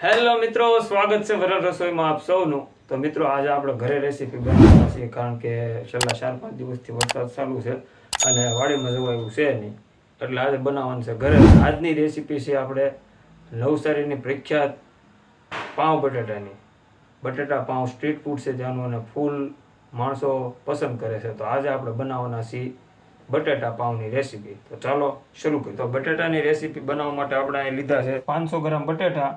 Hello મિત્રો, સ્વાગત છે વરલ રસોઈમાં આપ સૌનું. તો મિત્રો, આજે આપણે ઘરે રેસીપી બનાવવાના છીએ, કારણ કે છેલ્લા ચાર પાંચ દિવસથી વરસાદ ચાલુ છે અને વાડીમાં જવા એવું છે નહીં. એટલે આજે બનાવવાનું છે ઘરે. આજની રેસીપી છે આપણે નવસારીની પ્રખ્યાત પાઉં બટાટાની. બટાટા પાઉં સ્ટ્રીટ ફૂડ છે ત્યાંનું અને ફૂલ માણસો પસંદ કરે છે. તો આજે આપણે બનાવવાના છીએ બટાટા પાઉંની રેસીપી તો ચાલો શરૂ કરીએ. તો બટાટાની રેસીપી બનાવવા માટે આપણે અહીં લીધા છે પાંચસો ગ્રામ બટાટા.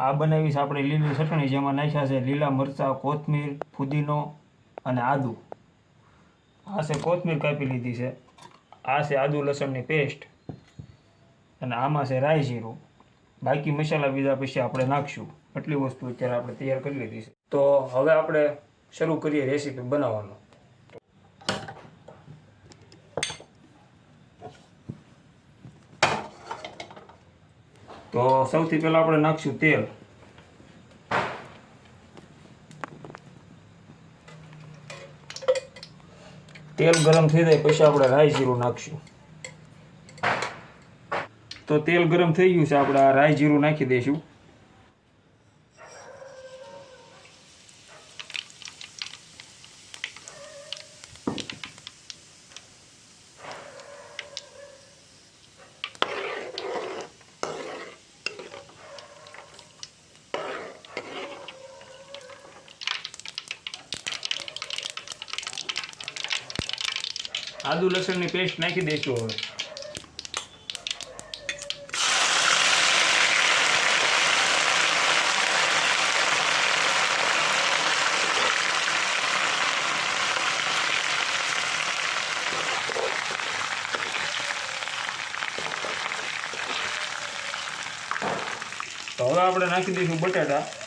આ બનાવીશ આપણે લીલી ચટણી જેમાં નાખ્યા છે લીલા મરચાં, કોથમીર, ફુદીનો અને આદુ. આ છે કોથમીર કાપી લીધી છે. આ છે આદુ લસણની પેસ્ટ અને આમાં છે રાઈ જીરું. બાકી મસાલા બીજા પછી આપણે નાખશું. એટલી વસ્તુ અત્યારે આપણે તૈયાર કરી લીધી છે. તો હવે આપણે શરૂ કરીએ રેસીપી બનાવવાનું. તો સૌથી પહેલાં આપણે નાખશું તેલ. તેલ ગરમ થઈ જાય પછી આપણે રાઈ જીરું નાખશું. તો તેલ ગરમ થઈ ગયું છે, આપણે આ રાઈ જીરું નાખી દઈશું. આદુ લસણની પેસ્ટ નાખી દઈશું હવે. હવે આપણે નાખી દઈશું બટાટા.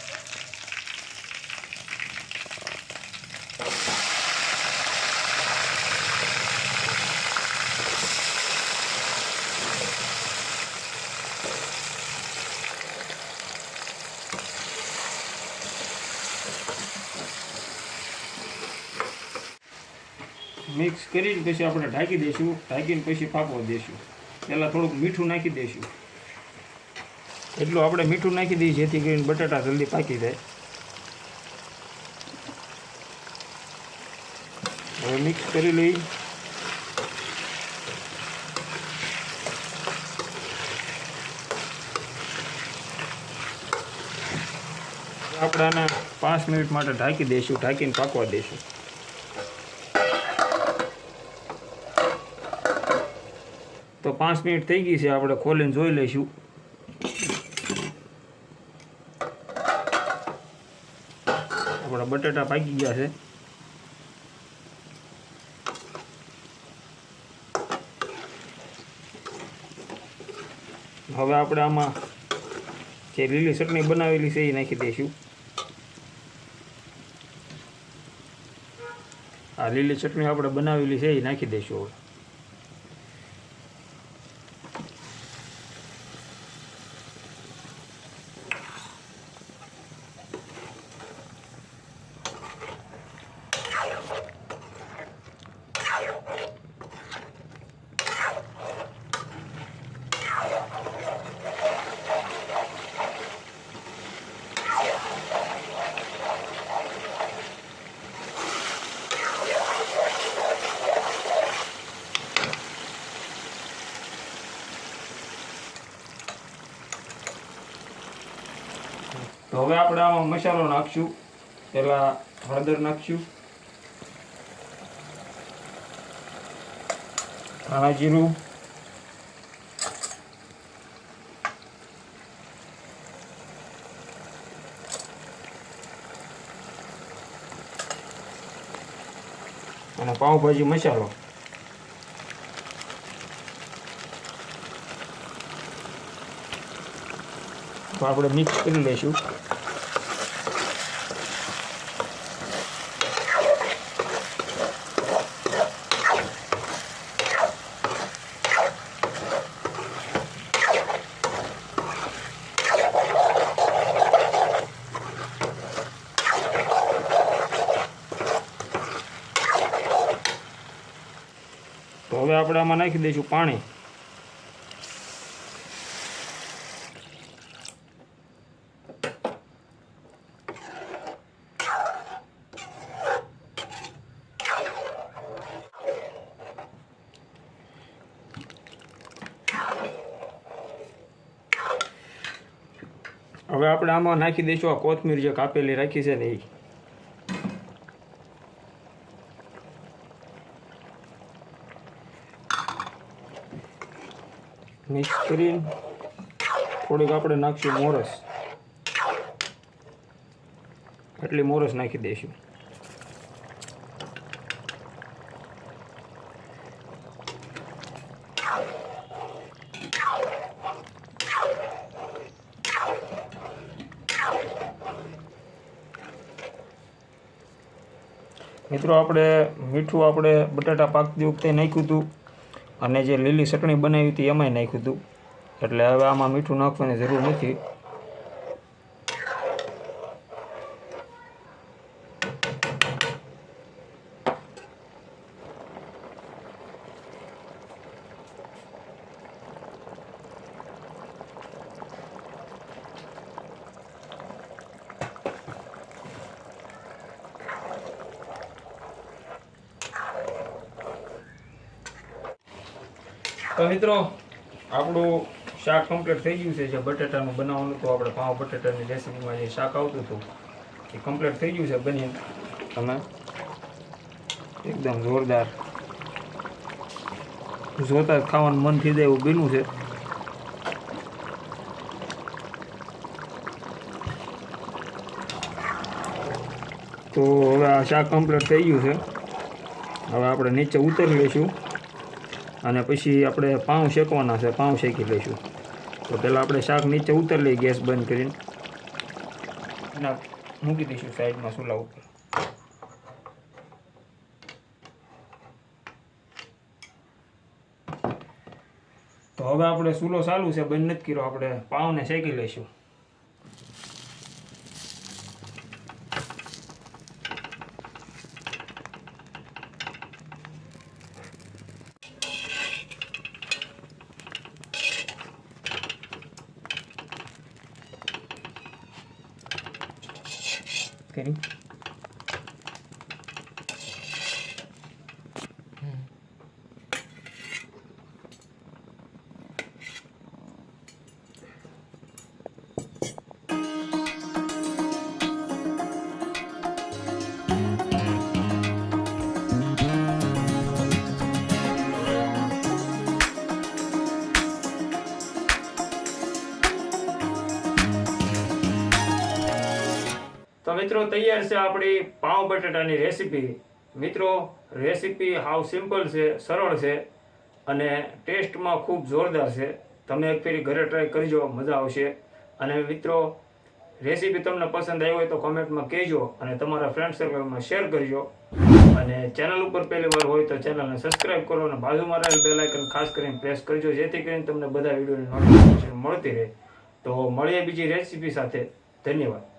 મિક્સ કરીને પછી આપણે ઢાંકી દઈશું. ઢાંકીને પછી પાકવા દઈશું પહેલાં થોડુંક મીઠું નાખી દઈશું. એટલું આપણે મીઠું નાખી દઈએ જેથી કરીને બટાટા જલ્દી પાકી જાય. હવે મિક્સ કરી લઈ. આપણે આને પાંચ મિનિટ માટે ઢાંકી દઈશું. ઢાંકીને પાકવા દઈશું. પાંચ મિનિટ થઈ ગઈ છે, આપણે ખોલીને જોઈ લઈશું. આપણા બટેટા પાકી ગયા છે. હવે આપણે આમાં જે લીલી ચટણી બનાવેલી છે, એ નાખી દઈશું. આ લીલી ચટણી આપણે બનાવેલી છે, એ નાખી દઈશું હવે. તો હવે આપણે આમાં મસાલો નાખશું. પેલા હળદર નાખશું. ધાણા જીરું. અને પાવભાજી મસાલો. તો આપણે મિક્સ કરી લઈશું. તો હવે આપણે આમાં નાખી દઈશું પાણી. હવે આપણે આમાં નાખી દઈશું આ કોથમીર જે કાપેલી રાખી છે ને એ મિક્સ કરીને થોડીક આપણે નાખશું મોરસ. એટલી મોરસ નાખી દઈશું. મિત્રો, આપણે મીઠું આપણે બટાટા પાકતી વખતે નાખ્યું હતું. અને જે લીલી ચટણી બનાવી હતી એમાંય નાખ્યું હતું. એટલે હવે આમાં મીઠું નાખવાની જરૂર નથી. તો મિત્રો, આપણું શાક કમ્પ્લીટ થઈ ગયું છે. જે બટેટાનું બનાવવાનું હતું, આપણે પાવ બટેટાની રેસીપીમાં જે શાક આવતું હતું, એ કમ્પ્લીટ થઈ ગયું છે. બની તમે એકદમ જોરદાર. જોતા ખાવાનું મન થઈ જાય એવું બન્યું છે. તો હવે આ શાક કમ્પ્લીટ થઈ ગયું છે. હવે આપણે નીચે ઉતરી લઈશું. અને પછી આપણે પાઉં શેકવાના છે, પાઉં શેકી લઈશું. તો પહેલાં આપણે શાક નીચે ઉતર લઈએ, ગેસ બંધ કરીને. ના મૂકી દઈશું સાઈડમાં ચૂલા ઉપર. તો હવે આપણે ચૂલો ચાલુ છે, બંધ નથી કર્યો, આપણે પાઉંને શેકી લઈશું. કરી તો મિત્રો, તૈયાર છે આપણી પાવ બટાટાની રેસીપી. મિત્રો, રેસીપી હાવ સિમ્પલ છે, સરળ છે અને ટેસ્ટમાં ખૂબ જોરદાર છે. તમે એક ફેરી ઘરે ટ્રાય કરજો, મજા આવશે. અને મિત્રો, રેસીપી તમને પસંદ આવી હોય તો કોમેન્ટમાં કહેજો અને તમારા ફ્રેન્ડ સર્કલમાં શેર કરજો. અને ચેનલ ઉપર પહેલી વાર હોય તો ચેનલને સબસ્ક્રાઇબ કરો અને બાજુમાં રહેલ બેલ આઇકન ખાસ કરીને પ્રેસ કરજો, જેથી કરીને તમને બધા વિડીયોની નોટિફિકેશન મળતી રહે. તો મળીએ બીજી રેસીપી સાથે. ધન્યવાદ.